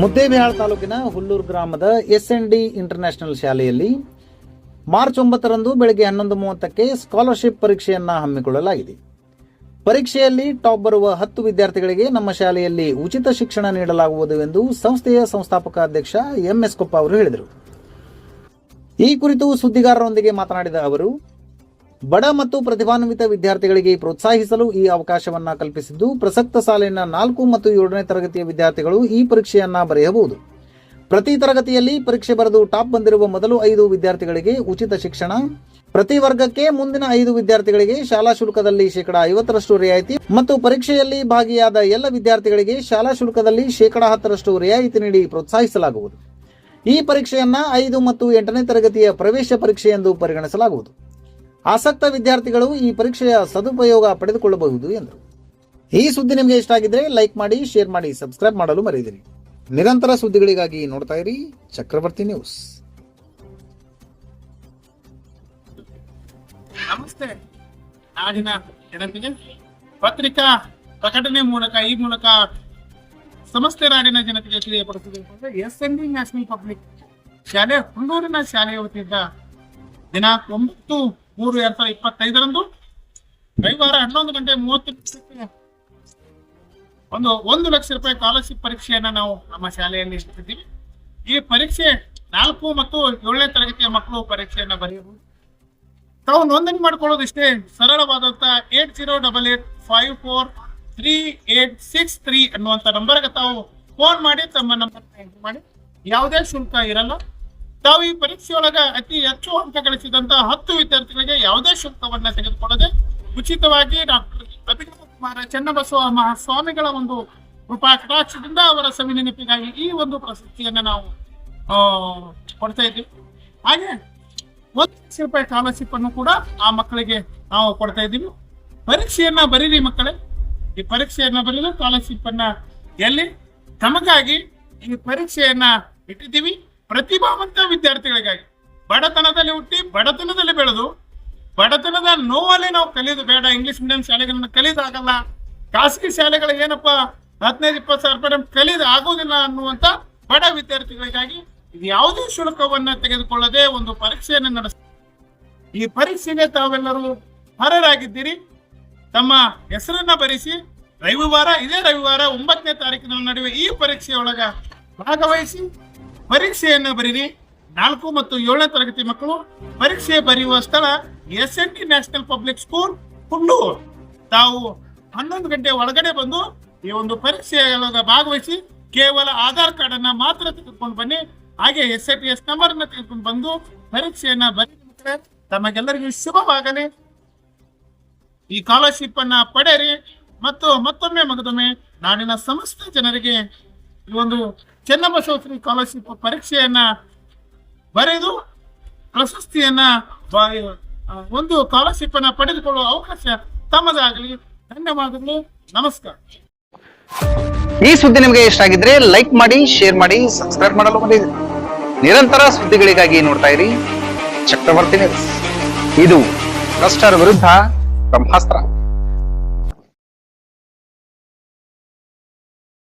ಮುದ್ದೇಬಿಹಾಳ್ ತಾಲೂಕಿನ ಹುಲ್ಲೂರು ಗ್ರಾಮದ S N D international ಶಾಲೆಯಲ್ಲಿ ಮಾರ್ಚ್ ಒಂಬತ್ತರಂದು ಬೆಳಗ್ಗೆ ಹನ್ನೊಂದು ಮೂವತ್ತಕ್ಕೆ ಸ್ಕಾಲರ್ಶಿಪ್ ಪರೀಕ್ಷೆಯನ್ನು ಹಮ್ಮಿಕೊಳ್ಳಲಾಗಿದೆ. ಪರೀಕ್ಷೆಯಲ್ಲಿ ಟಾಪ್ ಬರುವ ಹತ್ತು ವಿದ್ಯಾರ್ಥಿಗಳಿಗೆ ನಮ್ಮ ಶಾಲೆಯಲ್ಲಿ ಉಚಿತ ಶಿಕ್ಷಣ ನೀಡಲಾಗುವುದು ಎಂದು ಸಂಸ್ಥೆಯ ಸಂಸ್ಥಾಪಕ ಅಧ್ಯಕ್ಷ ಎಂಎಸ್ ಕೊಪ್ಪ ಅವರು ಹೇಳಿದರು. ಈ ಕುರಿತು ಸುದ್ದಿಗಾರರೊಂದಿಗೆ ಮಾತನಾಡಿದ ಅವರು ಬಡ ಮತ್ತು ಪ್ರತಿಭಾನ್ವಿತ ವಿದ್ಯಾರ್ಥಿಗಳಿಗೆ ಪ್ರೋತ್ಸಾಹಿಸಲು ಈ ಅವಕಾಶವನ್ನ ಕಲ್ಪಿಸಿದ್ದು, ಪ್ರಸಕ್ತ ಸಾಲಿನ ನಾಲ್ಕು ಮತ್ತು ಏಳನೇ ತರಗತಿಯ ವಿದ್ಯಾರ್ಥಿಗಳು ಈ ಪರೀಕ್ಷೆಯನ್ನ ಬರೆಯಬಹುದು. ಪ್ರತಿ ತರಗತಿಯಲ್ಲಿ ಪರೀಕ್ಷೆ ಬರೆದು ಟಾಪ್ ಬಂದಿರುವ ಮೊದಲು ಐದು ವಿದ್ಯಾರ್ಥಿಗಳಿಗೆ ಉಚಿತ ಶಿಕ್ಷಣ, ಪ್ರತಿ ವರ್ಗಕ್ಕೆ ಮುಂದಿನ ಐದು ವಿದ್ಯಾರ್ಥಿಗಳಿಗೆ ಶಾಲಾ ಶುಲ್ಕದಲ್ಲಿ ಶೇಕಡಾ ಐವತ್ತರಷ್ಟು ರಿಯಾಯಿತಿ ಮತ್ತು ಪರೀಕ್ಷೆಯಲ್ಲಿ ಭಾಗಿಯಾದ ಎಲ್ಲ ವಿದ್ಯಾರ್ಥಿಗಳಿಗೆ ಶಾಲಾ ಶುಲ್ಕದಲ್ಲಿ ಶೇಕಡಾ ಹತ್ತರಷ್ಟು ರಿಯಾಯಿತಿ ನೀಡಿ ಪ್ರೋತ್ಸಾಹಿಸಲಾಗುವುದು. ಈ ಪರೀಕ್ಷೆಯನ್ನ ಐದು ಮತ್ತು ಎಂಟನೇ ತರಗತಿಯ ಪ್ರವೇಶ ಪರೀಕ್ಷೆ ಎಂದು ಪರಿಗಣಿಸಲಾಗುವುದು. ಆಸಕ್ತ ವಿದ್ಯಾರ್ಥಿಗಳು ಈ ಪರೀಕ್ಷೆಯ ಸದುಪಯೋಗ ಪಡೆದುಕೊಳ್ಳಬಹುದು ಎಂದರು. ಈ ಸುದ್ದಿ ನಿಮಗೆ ಇಷ್ಟ ಆಗಿದ್ರೆ ಲೈಕ್ ಮಾಡಿ, ಶೇರ್ ಮಾಡಿ, ಸಬ್ಸ್ಕ್ರೈಬ್ ಮಾಡಲು ಮರೆಯದಿರಿ ನಿರಂತರ ಸುದ್ದಿಗಳಿಗಾಗಿ ನೋಡ್ತಾ ಇರಿ ಚಕ್ರವರ್ತಿ ನ್ಯೂಸ್. ನಮಸ್ತೆ. ನಾಡಿನ ಜನತೆಗೆ ಪತ್ರಿಕಾ ಪ್ರಕಟಣೆ ಮೂಲಕ, ಈ ಮೂಲಕ ಸಮಸ್ತ ನಾಡಿನ ಜನತೆಗೆ ತಿಳಿಯಪಡಿಸಿದೆ S N D national public ಶಾಲೆ ಹುಲ್ಲೂರಿನ ಶಾಲೆಯ ವತಿಯಿಂದ ದಿನಾಂಕ ಒಂಬತ್ತು ಮೂರು ಎರಡ್ ಸಾವಿರದ ಇಪ್ಪತ್ತೈದರಂದು ರವಿವಾರ ಹನ್ನೊಂದು ಗಂಟೆ ಮೂವತ್ತು ಒಂದು ಒಂದು ಲಕ್ಷ ರೂಪಾಯಿ ಸ್ಕಾಲರ್ಶಿಪ್ ಪರೀಕ್ಷೆಯನ್ನ ನಾವು ನಮ್ಮ ಶಾಲೆಯಲ್ಲಿ ಇಟ್ಟಿದ್ದೀವಿ. ಈ ಪರೀಕ್ಷೆ ನಾಲ್ಕು ಮತ್ತು ಏಳನೇ ತರಗತಿಯ ಮಕ್ಕಳು ಪರೀಕ್ಷೆಯನ್ನ ಬರೆಯಬಹುದು. ತಾವು ನೋಂದಣಿ ಮಾಡ್ಕೊಳ್ಳೋದು ಇಷ್ಟೇ ಸರಳವಾದಂತ eight zero double eight five four three eight six three ಅನ್ನುವಂತ ನಂಬರ್ಗೆ ತಾವು ಫೋನ್ ಮಾಡಿ ತಮ್ಮ ನಂಬರ್ ಮಾಡಿ. ಯಾವುದೇ ಶುಲ್ಕ ಇರಲ್ಲ. ತಾವು ಈ ಪರೀಕ್ಷೆಯೊಳಗ ಅತಿ ಹೆಚ್ಚು ಅಂಕ ಗಳಿಸಿದಂತ ಹತ್ತು ವಿದ್ಯಾರ್ಥಿಗಳಿಗೆ ಯಾವುದೇ ಶುಲ್ಕವನ್ನ ತೆಗೆದುಕೊಳ್ಳದೆ ಉಚಿತವಾಗಿ ಡಾಕ್ಟರ್ ಅಭಿನವ ಕುಮಾರ ಚನ್ನಬಸವ ಮಹಾಸ್ವಾಮಿಗಳ ಒಂದು ಕೃಪಾ ಕಟಾಕ್ಷದಿಂದ ಅವರ ಸವಿನೆನಪಿಗಾಗಿ ಈ ಒಂದು ಪ್ರಶಸ್ತಿಯನ್ನ ನಾವು ಕೊಡ್ತಾ ಇದ್ದೀವಿ. ಹಾಗೆ ಒಂದು ಲಕ್ಷ ರೂಪಾಯಿ ಸ್ಕಾಲರ್ಶಿಪ್ ಅನ್ನು ಕೂಡ ಆ ಮಕ್ಕಳಿಗೆ ನಾವು ಕೊಡ್ತಾ ಇದ್ದೀವಿ. ಪರೀಕ್ಷೆಯನ್ನ ಬರೀರಿ ಮಕ್ಕಳೇ. ಈ ಪರೀಕ್ಷೆಯನ್ನ ಬರೀರಿ ಸ್ಕಾಲರ್ಶಿಪ್ ಅನ್ನ ಎಲ್ಲಿ ತಮಗಾಗಿ ಈ ಪರೀಕ್ಷೆಯನ್ನ ಇಟ್ಟಿದ್ದೀವಿ. ಪ್ರತಿಭಾವಂತ ವಿದ್ಯಾರ್ಥಿಗಳಿಗಾಗಿ. ಬಡತನದಲ್ಲಿ ಹುಟ್ಟಿ, ಬಡತನದಲ್ಲಿ ಬೆಳೆದು, ಬಡತನದ ನೋವಲ್ಲಿ ನಾವು ಕಲಿಯೋದು. ಬೇಡ ಇಂಗ್ಲಿಷ್ ಮೀಡಿಯಂ ಶಾಲೆಗಳನ್ನ ಕಲಿಯೋದಾಗಲ್ಲ ಖಾಸಗಿ ಶಾಲೆಗಳು ಏನಪ್ಪ, ಹದಿನೈದು, ಇಪ್ಪತ್ತು ಸಾವಿರ ರೂಪಾಯಿ ಕಲಿಯೋದು ಆಗೋದಿಲ್ಲ ಅನ್ನುವಂತ ಬಡ ವಿದ್ಯಾರ್ಥಿಗಳಿಗಾಗಿ ಇದು ಯಾವುದೇ ಶುಲ್ಕವನ್ನ ತೆಗೆದುಕೊಳ್ಳದೆ ಒಂದು ಪರೀಕ್ಷೆಯನ್ನು ನಡೆಸ. ಈ ಪರೀಕ್ಷೆಗೆ ತಾವೆಲ್ಲರೂ ಹರರಾಗಿದ್ದೀರಿ ತಮ್ಮ ಹೆಸರನ್ನ ಬರೆಸಿ, ರವಿವಾರ, ಇದೇ ರವಿವಾರ ಒಂಬತ್ತನೇ ತಾರೀಕಿನ ನಡುವೆ ಈ ಪರೀಕ್ಷೆಯೊಳಗ ಭಾಗವಹಿಸಿ ಪರೀಕ್ಷೆಯನ್ನ ಬರೀರಿ. ನಾಲ್ಕು ಮತ್ತು ಏಳನೇ ತರಗತಿ ಮಕ್ಕಳು ಪರೀಕ್ಷೆ ಬರೆಯುವ ಸ್ಥಳ S N T national public school Kundur ತಾವು ಹನ್ನೊಂದು ಗಂಟೆ ಒಳಗಡೆ ಬಂದು ಈ ಒಂದು ಪರೀಕ್ಷೆಯೊಳಗ ಭಾಗವಹಿಸಿ ಕೇವಲ ಆಧಾರ್ ಕಾರ್ಡ್ ಅನ್ನ ಮಾತ್ರ ತೆಗೆದುಕೊಂಡು ಬನ್ನಿ. ಹಾಗೆ S I P S number ಅನ್ನ ತೆಗೆದುಕೊಂಡು ಬಂದು ಪರೀಕ್ಷೆಯನ್ನ ಬರೀ. ತಮಗೆಲ್ಲರಿಗೂ ಶುಭವಾಗಲಿ. ಈ ಸ್ಕಾಲರ್ಶಿಪ್ ಅನ್ನ ಪಡೆಯಿರಿ. ಮತ್ತು ಮತ್ತೊಮ್ಮೆ ಮಗದೊಮ್ಮೆ ನಾಡಿನ ಸಮಸ್ತ ಜನರಿಗೆ ಈ ಒಂದು ಚೆನ್ನಮ್ಮ ಶ್ರೀ ಸ್ಕಾಲರ್ಶಿಪ್ ಪರೀಕ್ಷೆಯನ್ನ ಬರೆದು ಪ್ರಶಸ್ತಿಯನ್ನ ಒಂದು ಸ್ಕಾಲರ್ಶಿಪ್ ಅನ್ನ ಪಡೆದುಕೊಳ್ಳುವ ಅವಕಾಶ ತಮ್ಮದಾಗಲಿ. ಧನ್ಯವಾದಗಳು. ನಮಸ್ಕಾರ. ಈ ಸುದ್ದಿ ನಿಮಗೆ ಇಷ್ಟ ಆಗಿದ್ರೆ ಲೈಕ್ ಮಾಡಿ ಶೇರ್ ಮಾಡಿ ಸಬ್ಸ್ಕ್ರೈಬ್ ಮಾಡಲು ನಿರಂತರ ಸುದ್ದಿಗಳಿಗಾಗಿ ನೋಡ್ತಾ ಇರಿ. ಚಕ್ರವರ್ತಿ ಇದು ಭ್ರಷ್ಟರ ವಿರುದ್ಧ ಬ್ರಹ್ಮಾಸ್ತ್ರ.